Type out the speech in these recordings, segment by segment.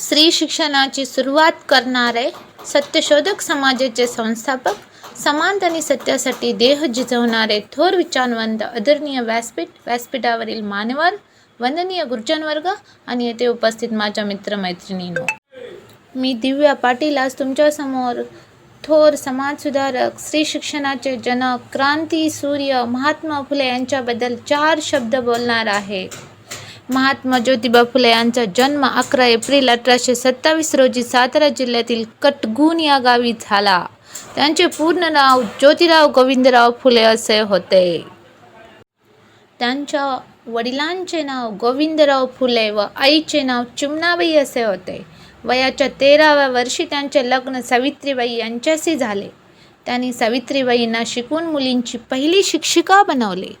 स्त्री शिक्षणाची सुरुवात करणारे सत्यशोधक समाजाचे संस्थापक समानता आणि सत्यासाठी देह झिजवणारे थोर विचारवंत आदरणीय व्यासपीठ व्यासपीठावरील मान्यवर वंदनीय गुरुजन वर्ग आणि येथे उपस्थित माझ्या मित्रमैत्रिणींनो. मी दिव्या पाटील आज तुमच्यासमोर थोर समाजसुधारक स्त्री शिक्षणाचे जनक क्रांती सूर्य महात्मा फुले यांच्याबद्दल चार शब्द बोलणार आहे. महात्मा ज्योतिबा फुले यांचा जन्म अकरा एप्रिल अठराशे सत्तावीस रोजी सातारा जिल्ह्यातील कटगुण या गावी झाला. त्यांचे पूर्ण नाव ज्योतिराव गोविंदराव फुले असे होते. त्यांच्या वडिलांचे नाव गोविंदराव फुले व आईचे नाव चिमणाबाई असे होते. वयाच्या तेराव्या वर्षी त्यांचे लग्न सावित्रीबाई यांच्याशी झाले. त्यांनी सावित्रीबाईंना शिकवून मुलींची पहिली शिक्षिका बनवले.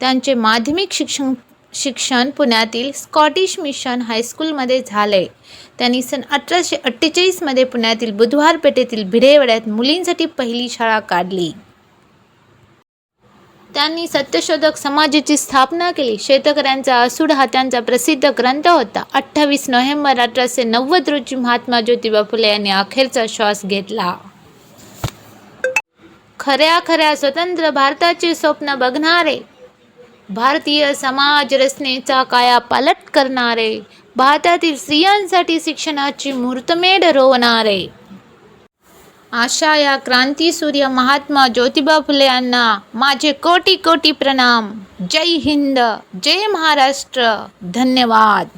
त्यांचे माध्यमिक शिक्षण शिक्षण पुण्यातील स्कॉटिश मिशन हायस्कूलमध्ये झाले त्यांनी सन अठराशे अठ्ठेचाळीसमध्ये पुण्यातील बुधवार पेठेतील भिडेवड्यात मुलींसाठी पहिली शाळा काढली. त्यांनी सत्यशोधक समाजाची स्थापना केली. शेतकऱ्यांचा असूड हा त्यांचा प्रसिद्ध ग्रंथ होता. अठ्ठावीस नोव्हेंबर अठराशे नव्वद रोजी महात्मा ज्योतिबा फुले यांनी अखेरचा श्वास घेतला. खऱ्या खऱ्या स्वतंत्र भारताचे स्वप्न बघणारे भारतीय समाज रचनेचा काया पालट करणारे भारतातील स्त्रियांसाठी शिक्षणाची मूर्तमेढ रोवणारे. आशा या क्रांतीसूर्य महात्मा ज्योतिबा फुले यांना माझे कोटी कोटी प्रणाम. जय हिंद जय महाराष्ट्र. धन्यवाद.